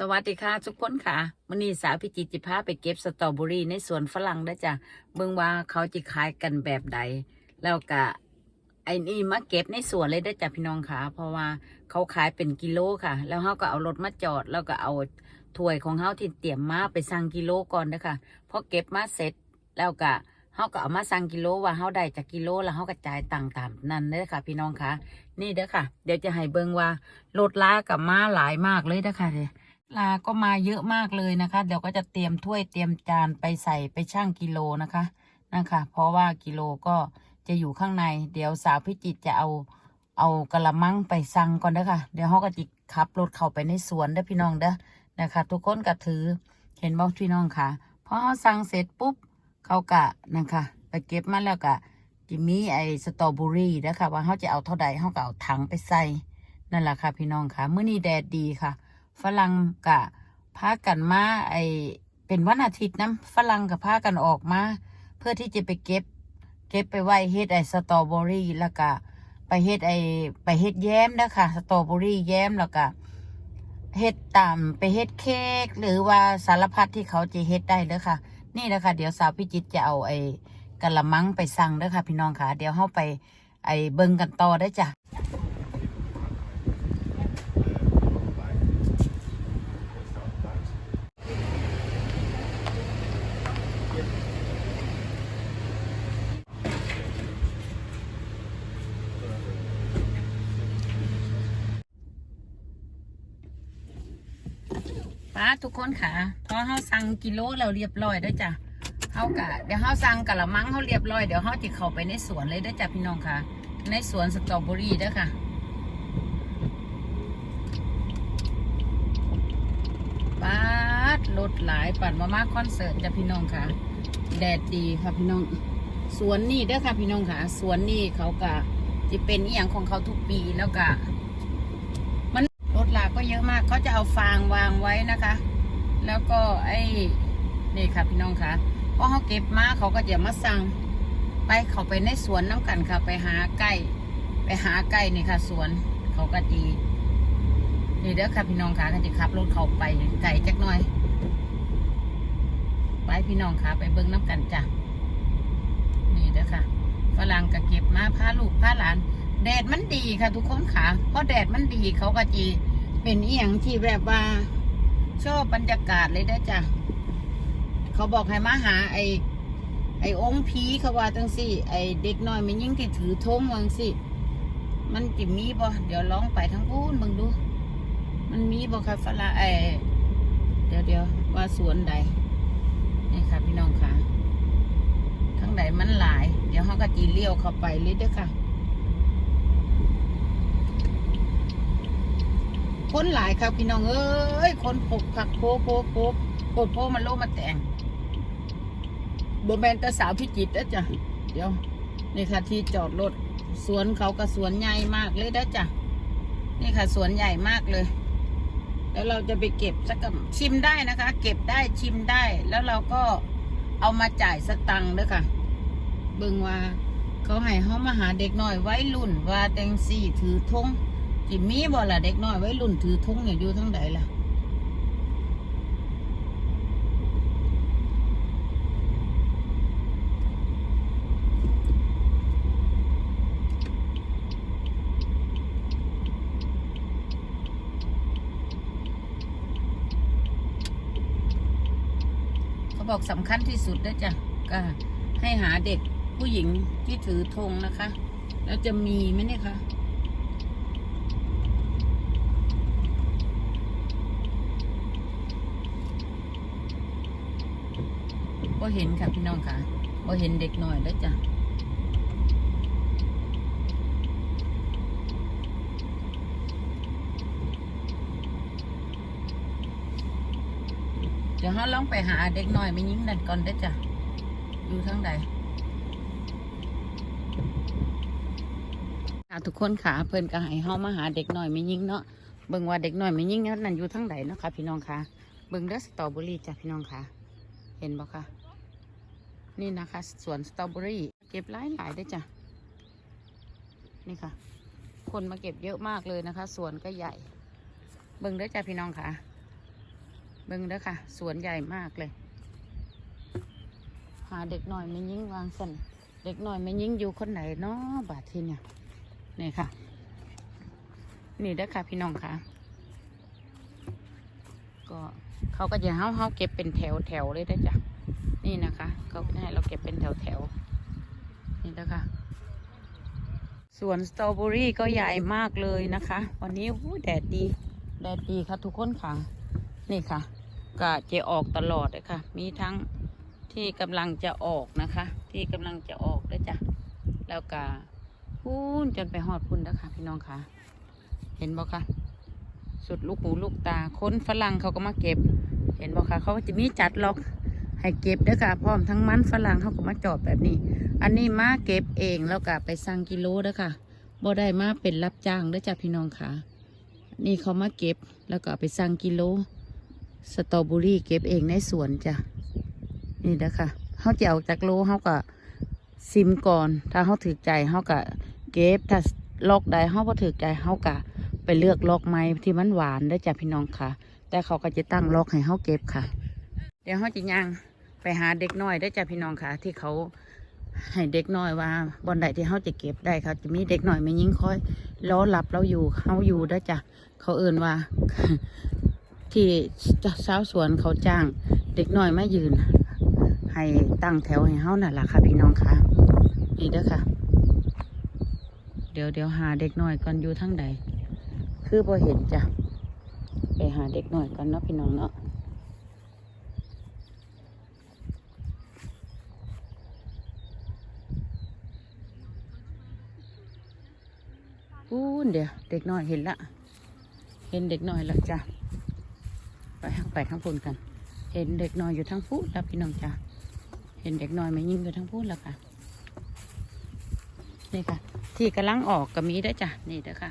สวัสดีค่ะทุกคนค่ะมื้อนี้สาวพิจิตจิพาไปเก็บสตรอเบอรี่ในสวนฝรั่งได้จ้ะเบิ่งว่าเขาจะขายกันแบบใด แล้วก็ไอ้นี่มาเก็บในสวนเลยได้จ้ะพี่น้องค่ะ เพราะว่าเขาขายเป็นกิโลค่ะ แล้วเขาก็เอารถมาจอด แล้วก็เอาถ้วยของเขาที่เตรียมมาไปสั่งกิโลก่อนนะคะพอเก็บมาเสร็จแล้วก็เขาก็เอามาสั่งกิโลว่าเขาได้จากกิโลแล้วเขาก็จ่ายตังตามนั้นเด้ค่ะ พี่น้องค่ะ นี่เด้อค่ะ เดี๋ยวจะให้เบิ่งว่ารถลากับมาหลายมากเลยเด้อค่ะเนี่ย ลาก็มาเยอะมากเลยนะคะ เดี๋ยวก็จะเตรียมถ้วยเตรียมจานไปใส่ไปชั่งกิโลนะคะนะคะเพราะว่ากิโลก็จะอยู่ข้างใน เดี๋ยวสาวพิจิตรจะเอาเอากระมังไปสั่งก่อนเด้อค่ะ เดี๋ยวเขาก็จิขับรถเข้าไปในสวนเด้อพี่น้องเด้อนะคะ ทุกคนก็ถือเห็นบอกพี่น้องค่ะพอเขาสั่งเสร็จปุ๊บเขากะนะคะไปเก็บมาแล้วกะจะมีไอสตรอเบอรี่นะคะว่าเขาจะเอาเท่าใดเขาก็เอาถังไปใส่นั่นแหละค่ะพี่น้องค่ะมื้อนี้แดดดีค่ะ ฝรั่งกะพากันมาไอเป็นวันอาทิตย์นะฝรั่งกับพากันออกมา เพื่อที่จะไปเก็บ เก็บไปไว้เฮ็ดไอสตรอเบอรี่แล้วก็ไปเฮ็ดไอไปเฮ็ดแย้มนะคะสตรอเบอรี่แย้มแล้วก็เฮ็ดตามไปเฮ็ดเค้กหรือว่าสารพัดที่เขาจะเฮ็ดได้เด้อค่ะ นี่นะคะเดี๋ยวสาวพิจิตจะเอาไอกะละมังไปสั่งเด้อค่ะ พี่น้องค่ะ เดี๋ยวเฮาไปไอเบิงกันต่อได้จ้ะ ป้าทุกคนค่ะพอเขาสั่งกิโลแล้วเรียบร้อยแล้จ้ะเขากะเดี๋ยวเขาสั่งกะละมังเขาเรียบร้อยเดี๋ยวเขาจะเข้าไปในสวนเลยเด้จ้ะพี่น้องค่ะ ในสวนสตรอเบอรี่เด้ค่ะป้ารถหลายปั่นมามาคอนเสิร์ตจ้ะพี่น้องค่ะ แดดดีค่ะพี่น้องสวนนี่เด้อค่ะพี่น้องค่ะ สวนนี่เขากะจะเป็นอีหยังของเขาทุกปีแล้วกะ ก็เยอะมากเขาจะเอาฟางวางไว้นะคะ แล้วก็ไอ้นี่ค่ะพี่น้องค่ะพอเขาเก็บมาเขาก็จะมาสั่งไปเขาไปในสวนน้ำกันค่ะ ไปหาไก่ไปหาไก่นี่ค่ะสวนเขาก็ดีนี่เด้อค่ะพี่น้องค่ะเขาจะขับรถเขาไปไก่จักหน่อย ไปพี่น้องค่ะ ไปเบิ้งน้ำกันจ้ะนี่เด้อค่ะฝรั่งก็เก็บมาพาลูกพาหลาน แดดมันดีค่ะทุกคนค่ะเพราะแดดมันดีเขาก็จี เป็นอีหยังที่แบบว่าชอบบรรยากาศเลยได้จ้ะ เขาบอกให้มาหาไอ้ไอ้องค์ผีเขาว่าจังสิไอ้เด็กน้อยมันยิ่งที่ถือธงวังสิมันจิมีบ่เดี๋ยวลองไปทั้งพูนบิ่งดู มันมีบ่ค่ะฝรั่งไอ้เดี๋ยวเดี๋ยวว่าสวนใดนี่ค่ะพี่น้องค่ะทั้งใดมันหลาย เดี๋ยวเขาก็จีเลี้ยวเข้าไปเลยเด้อค่ะ คนหลายครับพี่น้องเอ้ยคนปกผักโพโพโพโพโพมันโลมาแต่งบแมนตาสาวพิจิตรนะจ้ะเดี๋ยวนี่ค่ะที่จอดรถสวนเขาก็สวนใหญ่มากเลยนะจ้ะนี่ค่ะสวนใหญ่มากเลย แล้วเราจะไปเก็บสักกับชิมได้นะคะ เก็บได้ชิมได้ แล้วเราก็เอามาจ่ายสตังค์ด้วยค่ะ เบิ่งว่า เขาให้เขามาหาเด็กหน้อยไว้รุ่นว่าแตงสี่ถือธง จิมีบ่ล่ะเด็กน้อยไว้รุ่นถือทุ่งเนี่ยอยู่ทั้งใดล่ะเขาบอกสำคัญที่สุดนะจ๊ะก็ให้หาเด็กผู้หญิงที่ถือธงนะคะ แล้วจะมีไหมเนี่ยคะ เห็นค่ะพี่น้องค่ะบ่เห็นเด็กหน่อยแล้วจ้ะเดี๋ยวเราลองไปหาเด็กหน่อยไม่ยิงนั่นก่อนได้จ้ะอยู่ทั้งใดค่ะทุกคนค่ะเพิ่นก็ให้เฮามาหาเด็กหน่อยไม่ยิงเนาะเบิ่งว่าเด็กหน่อยไม่ยิงนั่นอยู่ทั้งใดเนาะค่ะพี่น้องค่ะเบิ่งเด้อสตรอเบอรี่จ้ะพี่น้องค่ะ เห็นบ่คะ นี่นะคะสวนสตรอเบอรี่เก็บหลายหลายๆด้จ้ะ นี่ค่ะ คนมาเก็บเยอะมากเลยนะคะ สวนก็ใหญ่ เบิ่งเด้จ้ะพี่น้องค่ะ เบิ่งเด้ค่ะ สวนใหญ่มากเลย หาเด็กหน่อยไม่ยิ่งวางสันเด็กหน่อยไม่ยิ่งอยู่คนไหนเนาะบาทที่เนี่ยนี่ค่ะ นี่เด้ค่ะพี่น้องค่ะ ก็เขาก็จะเฮาเฮาเก็บเป็นแถวแถวเลยได้จ้ะ นี่นะคะเขาให้เราเก็บเป็นแถวแถวนี่เด้อค่ะสวนสตรอเบอรี่ก็ใหญ่มากเลยนะคะ วันนี้แดดดี แดดดีค่ะทุกคนค่ะ นี่ค่ะก็จะออกตลอดเลยค่ะ มีทั้งที่กำลังจะออกนะคะ ที่กำลังจะออกด้วยจ้ะแล้วก็พูนจนไปหอดพุ่นแล้วค่ะ พี่น้องค่ะ เห็นบ่คะสุดลูกหูลูกตาคนฝรั่งเขาก็มาเก็บ เห็นบ่คะเขาจะมีจัดล็อก ให้เก็บด้วยค่ะ พร้อมทั้งมันฝรั่งเขาก็มาจอดแบบนี้ อันนี้มาเก็บเองแล้วก็ไปสั่งกิโลเด้อค่ะบ่ได้มาเป็นรับจ้างเด้อจ้ะพี่น้องค่ะ นี่เขามาเก็บแล้วก็ไปสั่งกิโล สตรอเบอรี่เก็บเองในสวนจ้ะ นี่เด้อค่ะเขาจะเอาจากโลเขาก็ซิมก่อน ถ้าเขาถือใจเขาก็เก็บ ถ้าลอกใดเขาพอถือใจเขาก็ไปเลือกลอกไม้ที่มันหวานได้อจ้ะพี่น้องค่ะ แต่เขาก็จะตั้งลอกให้เขาเก็บค่ะ เดี๋ยวเขาจะย่าง ไปหาเด็กน้อยได้จ้ะพี่น้องค่ะ ที่เขาให้เด็กน้อยว่าบอนใดที่เขาจะเก็บได้ค่ะจะมีเด็กน้อยไม่ยิ่งคอยล้อหลับเราอยู่เขาอยู่ได้จ้ะเขาเอื่นว่า ที่สาวสวนเขาจ้าง เด็กน้อยไมายืน ให้ตั้งแถวให้เฮานั่นล่ะค่ะ พี่น้องค่ะนี่เด้อค่ะ เดี๋ยวเดี๋ยวหาเด็กน้อยก่อนอยู่ทั้งใด คือพอเห็นจ้ะไปหาเด็กน้อยก่อนเนาะพี่น้องเนาะ อู้ นเดี๋ยวเด็กน้อยเห็นละ เห็นเด็กน้อยแล้วจ้ะไปข้างไปข้างพูนกัน เห็นเด็กน้อยอยู่ทั้งพูดแล้วพี่น้องจ้ะเห็นเด็กน้อยไม่ยิ่งอยู่ทั้งพูดแล้วค่ะนี่ค่ะ ที่กำลังออกก็มีได้จ้ะนี่เด้อค่ะ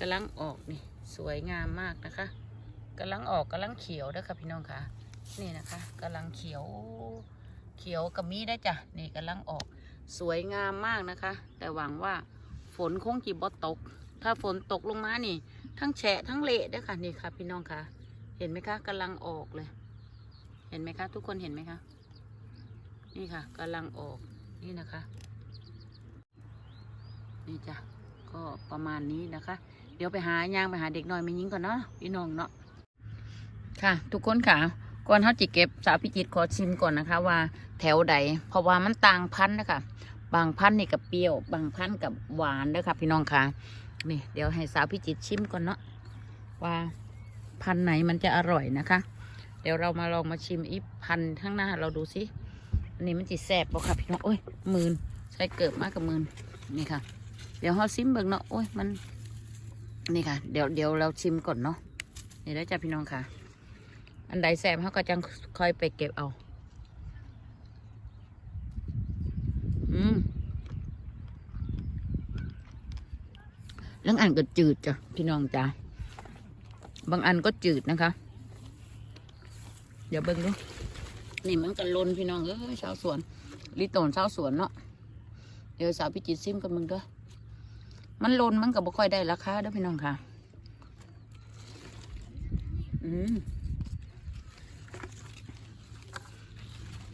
กำลังออกนี่ สวยงามมากนะคะกำลังออกกำลังเขียวเด้อค่ะพี่น้องค่ะ นี่นะคะกำลังเขียว เขียวกับมีได้จ้ะนี่กำลังออกสวยงามมากนะคะ แต่หวังว่าฝนคงจีบ่ตก ถ้าฝนตกลงมานี่ ทั้งแฉะทั้งเละด้อค่ะนี่ค่ะ พี่น้องค่ะ เห็นไหมคะกำลังออกเลย เห็นไหมคะ ทุกคนเห็นไหมคะนี่ค่ะกำลังออกนี่นะคะ นี่จ้ะก็ประมาณนี้นะคะ เดี๋ยวไปหายางไปหาเด็กน้อยไม่ยิงก่อนเนาะพี่น้องเนาะค่ะ ทุกคนค่ะก่อนเขาจิเก็บสาวพิจิตขอชิมก่อนนะคะว่าแถวใดเพราะว่ามันต่างพันธุ์นะคะบางพันธุ์นี่กับเปรี้ยว บางพันธุ์กับหวานเด้ค่ะพี่น้องค่ะ นี่ เดี๋ยวให้สาวพิจิตชิมก่อนเนาะว่าพันไหนมันจะอร่อยนะคะ เดี๋ยวเรามาลองมาชิมอีพันข้างหน้าเราดูสิอันนี้มันจีแสบบ่ค่ะพี่น้องโอ้ยมืนใช้เกิบมากกับมืนนี่ค่ะ เดี๋ยวเราซิมเบิ่งเนาะโอ้ยมันนี่ค่ะ เดี๋ยวเดี๋ยวเราชิมก่อนเนาะนี่แล้วจ้ะพี่น้องค่ะ อันใดแสบเขาก็จะค่อยไปเก็บเอา อืม เรื่องอันก็จืดจ้ะพี่น้องจ้ะบางอันก็จืดนะคะ เดี๋ยวเบิ่งดูนี่มันก็ลนพี่น้องเอ้ยชาวสวนลิโตนชาวสวนเนาะเดี๋ยวสาวพิจิตซิมกันมึงเด้อมันลนมันก็บ่ค่อยได้ราคาเด้อพี่น้องค่ะ อืม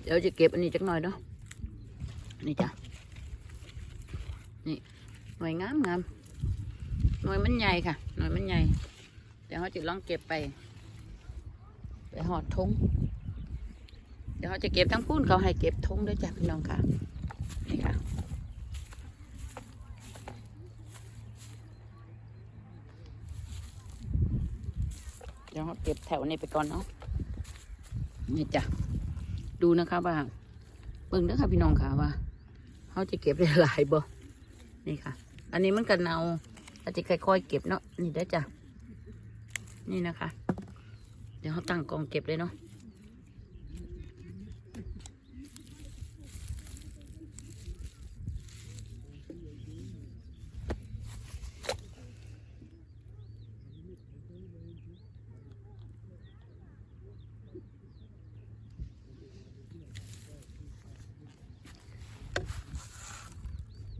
เดี๋ยวจะเก็บอันนี้จักหน่อยเนาะนี่จ้ะนี่หน่วยงามงาม หน่วยมันใหญ่ค่ะ หน่วยมันใหญ่ เดี๋ยวเขาจะลองเก็บไป ไปหอดทงเดี๋ยวเขาจะเก็บทั้งพูนเขาให้เก็บทงด้วยจ้ะพี่น้องค่ะ นี่ค่ะ เดี๋ยวเขาเก็บแถวนี้ไปก่อนเนาะ นี่จ้ะ ดูนะคะว่าเบิ่งเด้อค่ะพี่น้องค่ะว่าเขาจะเก็บได้หลายบ่ นี่ค่ะ อันนี้มันกันเนา เราจะค่อยๆเก็บเนาะนี่ได้จ้ะนี่นะคะ เดี๋ยวเขาตั้งกองเก็บเลยเนาะ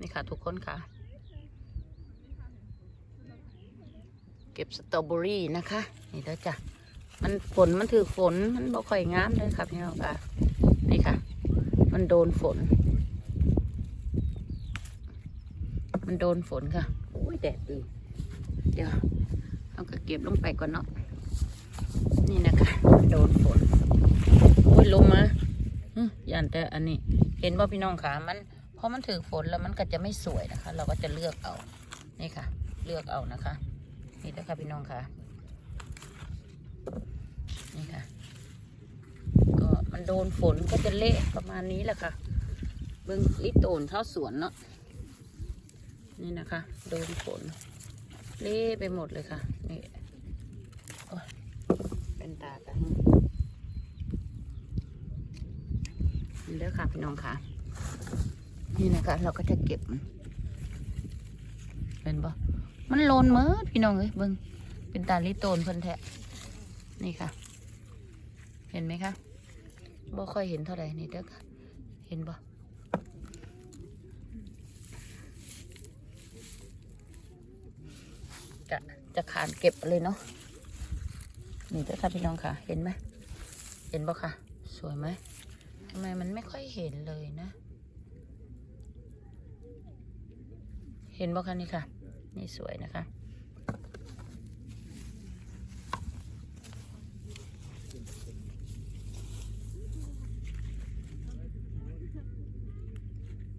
นี่ค่ะทุกคนค่ะ ก็บสตรอเบอรี่นะคะ นี่แล้วจ้ะมันฝนมันถือฝนมันบ่ค่อยงามเลยครับพี่น้องค่ะนี่ค่ะ มันโดนฝน มันโดนฝนค่ะโอ้ยแดดดี เดี๋ยวเอาก็เก็บลงไปก่อนเนาะนี่นะคะมันโดนฝนโอ้ยลงมาอย่านแต่อันนี้ เห็นว่าพี่น้องขามันพอมันถือฝนแล้วมันก็จะไม่สวยนะคะ เราก็จะเลือกเอา นี่ค่ะ เลือกเอานะคะ นี่นะคะพี่น้องค่ะ นี่ค่ะ ก็มันโดนฝนก็จะเละประมาณนี้แหละค่ะ เบิ้องลิตโตนเท่าสวนเนาะ นี่นะคะ โดนฝน เละไปหมดเลยค่ะ นี่ยเป็นตากันนี่เด้อค่ะพี่น้องค่ะ นี่นะคะ เราก็จะเก็บ เป็นปะ มันโลนเมื่อพี่น้องเอ้ยเบิ้งเป็นตาลิโตนเพิ่นแทะนี่ค่ะ เห็นไหมคะบ่ค่อยเห็นเท่าไหร่นี่เด้อค่ะเห็นบ่จะจะขานเก็บเลยเนาะนี่เด้อค่ะพี่น้องค่ะ เห็นไหมเห็นบ่ค่ะ สวยไหมทำไมมันไม่ค่อยเห็นเลยนะ เห็นบ่คะนี่ค่ะ นี่สวยนะคะ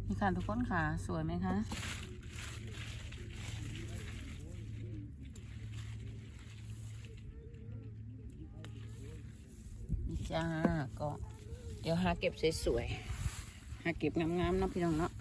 นี่ค่ะทุกคนค่ะ สวยไหมคะนี่จ้าก็เดี๋ยวหาเก็บสวยๆหาเก็บงามๆเนาะพี่น้องเนาะ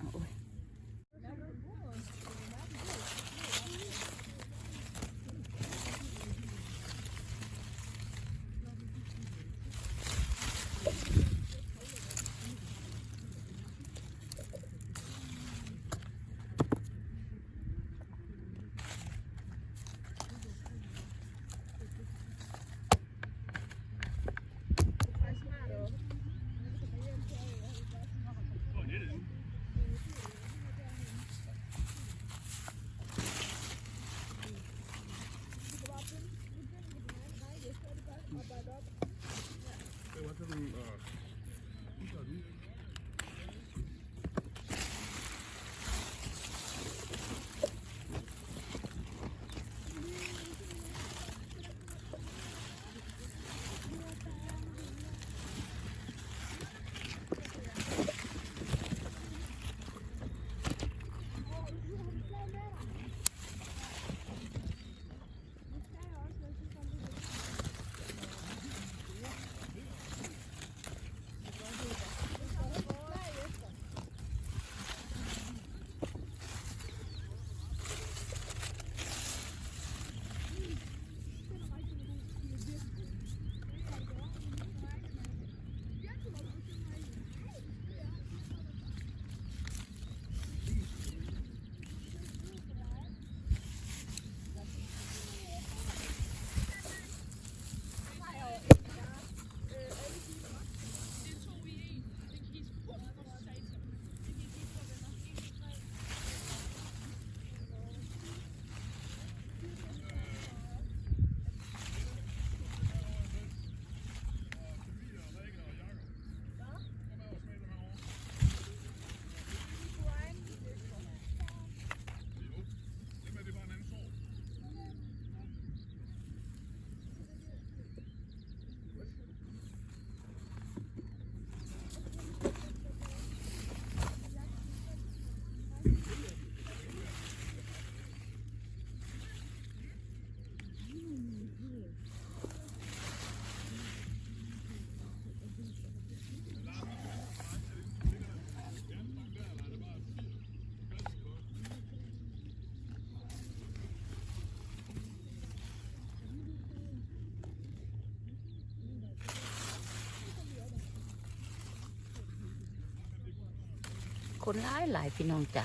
คนร้ายหลายพี่น้องจ้ะ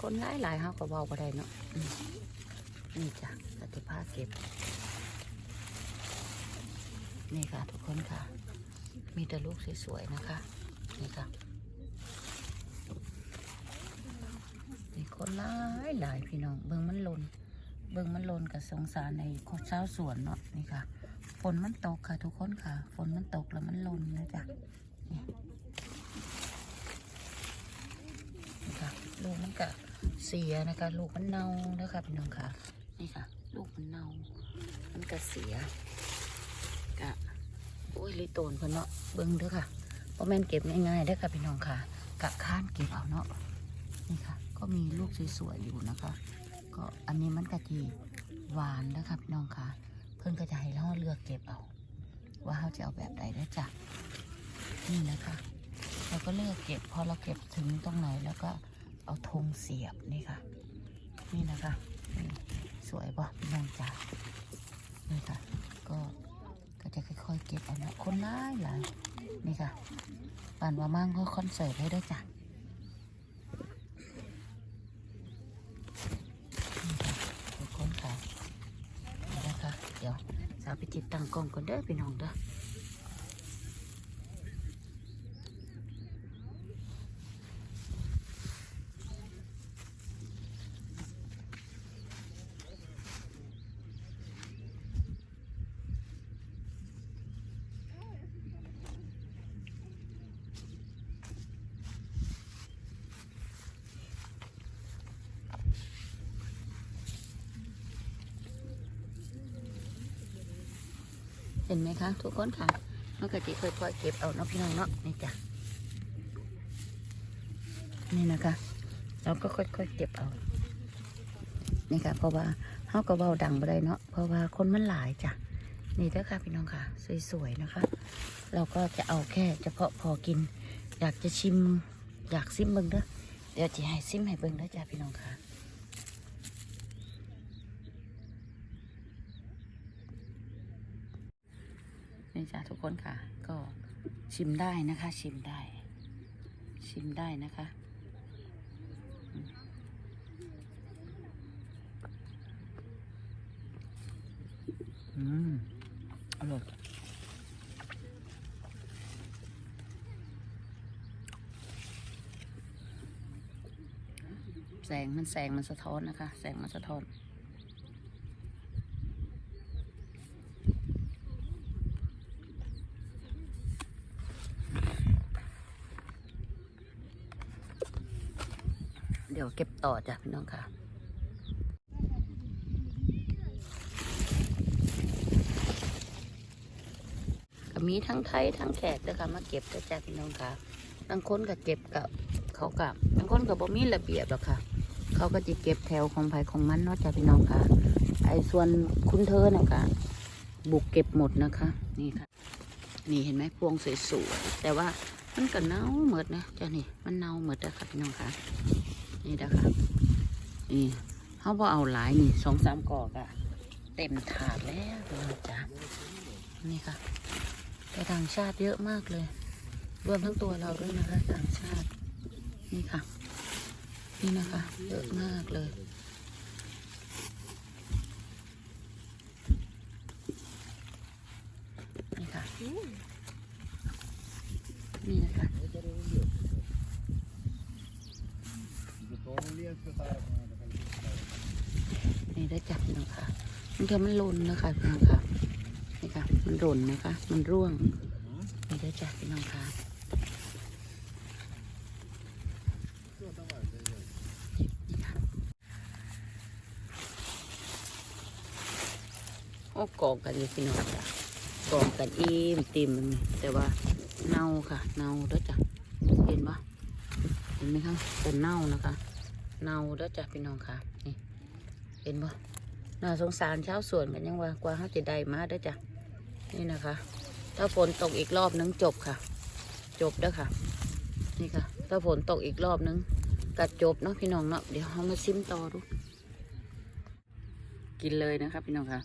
คนร้ายหลายเขาก็เบาไปได้เนาะนี่จ้ะสติภาเก็บ นี่ค่ะทุกคนค่ะ มีแต่ลูกสวยๆนะคะ นี่ค่ะนี่คนร้ายหลายพี่น้อง เบิ่งมันลนเบิ่งมันลนกับสงสารในคเช้าสวนเนาะนี่ค่ะ ฝนมันตกค่ะทุกคนค่ะ ฝนมันตกแล้วมันลนนะจ๊ะนี่นี่ค่ะ ลู ก็เสียนะคะ ลูกมันเน่านะคะพี่น้องค่ะนี่ค่ะ ลูกมันเน่ามันก็เสียกะโอ้ยลิโตนเพิ่นเนาะเบิ่งเด้อค่ะเพราะแม่นเก็บง่ายๆเด้ค่ะพี่น้องค่ะกะค้านเก็บเอาเนาะนี่ค่ะ ก็มีลูกสวยๆอยู่นะคะ ก็อันนี้มันกะจีหวานนะคะพี่น้องค่ะ เพื่อนก็จะให้เราเลือกเก็บเอา ว่าเขาจะเอาแบบใดได้จ้ะนี่นะคะเราก็เลือกเก็บพอเราเก็บถึงตรงไหนแล้วก็ เอาธงเสียบนี่ค่ะ นี่นะคะสวยปะน้องจ๋านี่ค่ะ ก็ก็จะค่อยๆเก็บเอานะคนหลายหลายนี่ค่ะป่านว่ามั่งก็คอนเสิร์ตให้ด้อจ้ะนี่ค่ะทุกคนค่ะนี่นะคะเดี๋ยวสาวไปจิตตั้งกล้องก่อนเด้อพี่น้องเด้อ นไหมคะทุกคนค่ะมันก็จะค่อยๆเก็บเอาเนาะพี่น้องเนาะนี่จ้ะนี่นะคะ เราก็ค่อยๆเก็บเอานี่ค่ะเพราะว่าเขาก็เบาดังไปได้เนาะเพราะว่าคนมันหลายจ้ะนี่เด้อค่ะพี่น้องค่ะ สวยๆนะคะ เราก็จะเอาแค่เฉพาะพอกิน อยากจะชิม อยากซิมเบิ้งเด้อเดี๋ยวจะให้ซิมให้เบิ้งเด้อจ้ะพี่น้องค่ะ นี่ จ้ะทุกคนค่ะ ก็ชิมได้นะคะ ชิมได้ ชิมได้นะคะอืมอืมอร่อยแสงมันแสงมันสะท้อนนะคะ แสงมันสะท้อน เก็บต่อจ้ะพี่น้องค่ะก็มีทั้งไทยทั้งแขกนะคะมาเก็บด้วยจ้ะพี่น้องค่ะบางคนก็เก็บกับเขากับบางคนก็บ่มีระเบียบหรอกค่ะ เขาก็จะเก็บแถวของไผของมันเนาะจ้ะพี่น้องค่ะ ไอ้ส่วนคุณเธอน่ะค่ะบุกเก็บหมดนะคะ นี่ค่ะ นี่เห็นไหมพวงสวยๆแต่ว่ามันก็เน่าหมดนะจ้ะนี่มันเน่าหมดนะคะพี่น้องค่ะ นี่นะคะนี่เขาบอเอาหลายนี่สองสามกอกอะเต็มถาดแล้วจ้ะนี่ค่ะแต่ต่างชาติเยอะมากเลย รวมทั้งตัวเราด้วยนะคะ ต่างชาติ นี่ค่ะ นี่นะคะ เยอะมากเลย นี่ค่ะ นี่นะคะ นี่ได้จับพี่น้องค่ะมัน เถอมันหล่นนะคะพี่น้องค่ะนี่ค่ะ มันหล่นนะคะ มันร่วงนี่ได้จับพี่น้องค่ะโอ้กองกันอยู่พี่น้องจ้ะกองกันอิ่มติมนี่แต่ว่าเน่าค่ะเน่าด้อจ้ะเห็นปะเห็นไหมคะเป็นเน่านะคะ เน่าด้อจ้ะพี่น้องค่ะนี่เห็นปะ น่าสงสารชาวสวนกันยังว่ากว่าเขาจะได้มาเด้จ้ะนี่นะคะ ถ้าฝนตกอีกรอบนึงจบค่ะ จบเด้อค่ะ นี่ค่ะ ถ้าฝนตกอีกรอบนึงกัดจบเนาะพี่น้องเนาะเดี๋ยวเรามาซิมต่อดูกินเลยนะคะพี่น้องค่ะ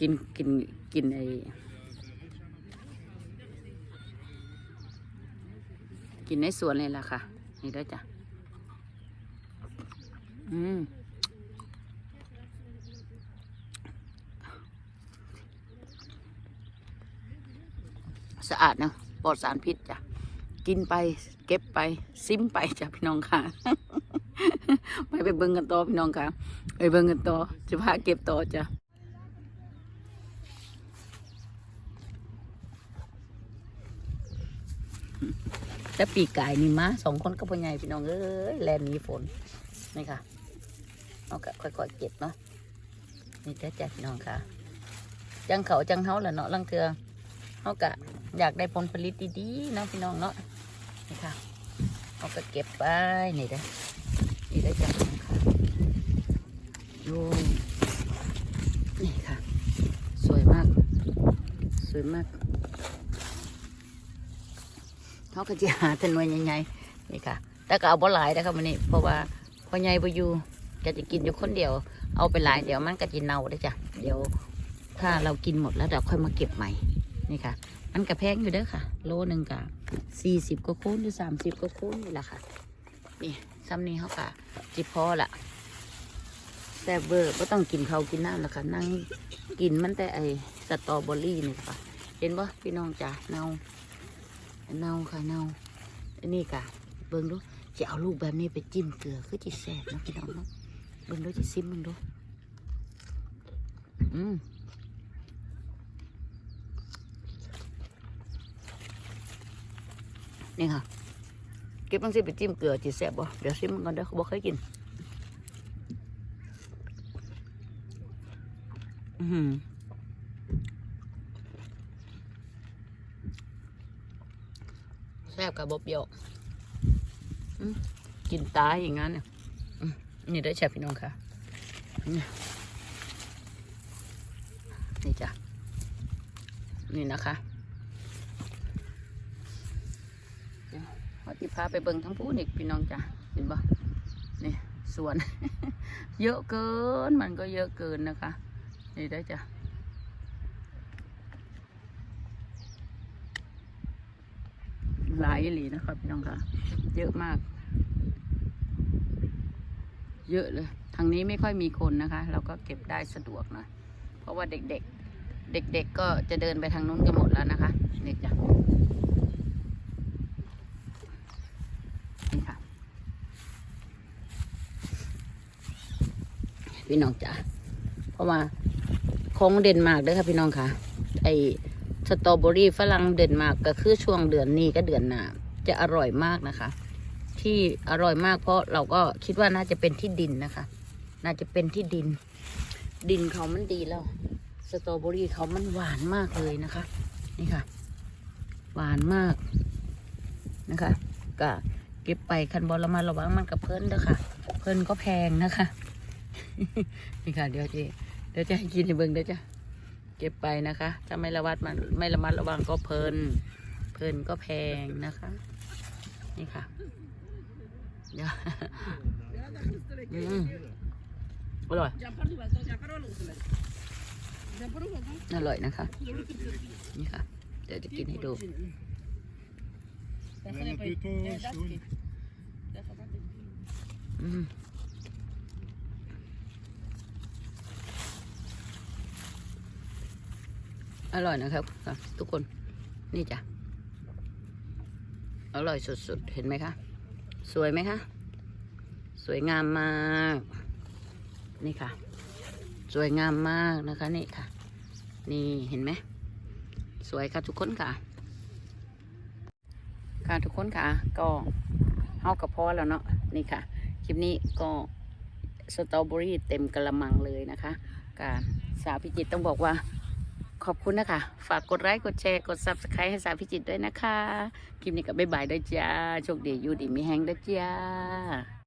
กินกินกินไอกินในสวนเลยล่ะค่ะ นี่เด้จ้ะ อืม สะอาดนะปลอดสารพิษจ้ะกินไป เก็บไปซิมไปจ้ะพี่น้องค่ะไปไปเบิ้งกันต่อพี่น้องค่ะไปเบิ้งกันต่อจะพาเก็บต่อจ้ะแต่ปีกไก่นี่มาสองคนก็พ่อใหญ่พี่น้องเอ้ยแลนนี้ฝนนี่ค่ะเอากะค่อยๆเก็บเนาะนี่แท้จ้ะพี่น้องค่ะ จังเขาจังเฮาแหละเนาะลังเทือเฮากะ อยากได้ผลผลิตดีๆนะพี่น้องเนาะนี่ค่ะเอาก็เก็บไปนี่ได้นี่ได้จ้ะพี่น้องค่ะโยนี่ค่ะ สวยมาก สวยมากเขาก็จะหาแต่หน่วยใหญ่ๆนี่ค่ะ แต่ก็เอาบ่หลายนะครับวันนี้ เพราะว่าพ่อใหญ่บ่อยู่ก็จะกินอยู่คนเดียว เอาไปหลายเดี๋ยวมันก็จะเน่าได้จ้ะเดี๋ยวถ้าเรากินหมดแล้วเดี๋ยวค่อยมาเก็บใหม่นี่ค่ะ มันกระแพงอยู่เด้อค่ะ โลหนึ่งกะสี่สิบกว่าคูณหรือสามสิบกว่าคูณนี่แหละค่ะ นี่ซ้ำนี้เขากะจิพอละแซ่บเบอร์ก็ต้องกินเขากินน้ำแล้วค่ะ นั่งกินมันแต่ไอสตรอเบอรี่นี่ค่ะ เห็นปะพี่น้องจ้ะเนาเนาค่ะเนาอันนี้กะเบิ่งดูจะเอาลูกแบบนี้ไปจิ้มเกลือคือจิแซ่บนาะพี่น้องเนาะเบิ่งดูจะซิมเบิ่งดูอืม นี่ค่ะ เก็บตั้งสิไปจิ้มเกลือจีแซ่บบ่เดี๋ยวซิมมันก่อนเด้อเขาบอกเคยกินอือหือแซ่บกับบเปรี้ยวอืมกินตายอย่างงั้นเนี่ยนี่ได้แชฟพี่น้องค่ะ นี่จ้ะ นี่นะคะ เขาจะพาไปเบิ่งทั้งผู้นี่พี่น้องจ้ะเห็นปะนี่สวน เยอะเกินมันก็เยอะเกินนะคะ นี่ได้จ้ะหลายหลีนะครับพี่น้องค่ะ เยอะมาก เยอะเลยทางนี้ไม่ค่อยมีคนนะคะ เราก็เก็บได้สะดวกหน่อยเพราะว่าเด็กๆ เด็กๆกก็จะเดินไปทางนู้นกันหมดแล้วนะคะนี่จ้ะ พี่น้องจ๋าเพราะว่าของเด่นมากเด้อค่ะพี่น้องค่ะ ไอสตรอเบอรี่ฝรั่งเด่นมากก็คือช่วงเดือนนี้ก็เดือนหน้าจะอร่อยมากนะคะ ที่อร่อยมากเพราะเราก็คิดว่าน่าจะเป็นที่ดินนะคะ น่าจะเป็นที่ดิน ดินเขามันดีแล้ว สตรอเบอรี่เขามันหวานมากเลยนะคะ นี่ค่ะ หวานมากนะคะก็เก็บไปคันบอลมาระวังมันกับเพิ่นเด้อค่ะ เพิ่นก็แพงนะคะ นี่ค่ะเดี๋ยวจะเดี๋ยวจะให้กินให้เบิ่งเดี๋ยวจะเก็บไปนะคะ ถ้าไม่ระวัดมันไม่ระมัดระวังก็เพลิน เพลินก็แพงนะคะ นี่ค่ะเดี๋ยวอร่อยอร่อยนะคะ นี่ค่ะ เดี๋ยวจะกินให้ดูอืม อร่อยนะครับ ทุกคนนี่จ้ะอร่อยสุดๆ เห็นไหมคะ สวยไหมคะ สวยงามมาก นี่ค่ะ สวยงามมากนะคะนี่ค่ะ นี่เห็นไหมสวยค่ะทุกคนค่ะ ค่ะทุกคนค่ะ ก็เฮากับพ่อแล้วเนาะนี่ค่ะ คลิปนี้ก็สตรอเบอรี่เต็มกระมังเลยนะคะกาสาวพิจิตต้องบอกว่า ขอบคุณนะคะ ฝากกดไลค์กดแชร์กด subscribe ให้สาวพิจิตด้วยนะคะ คลิปนี้ก็บ๊ายบายด้วยจ้า โชคดีอยู่ดีมีแฮงด้วยจ้า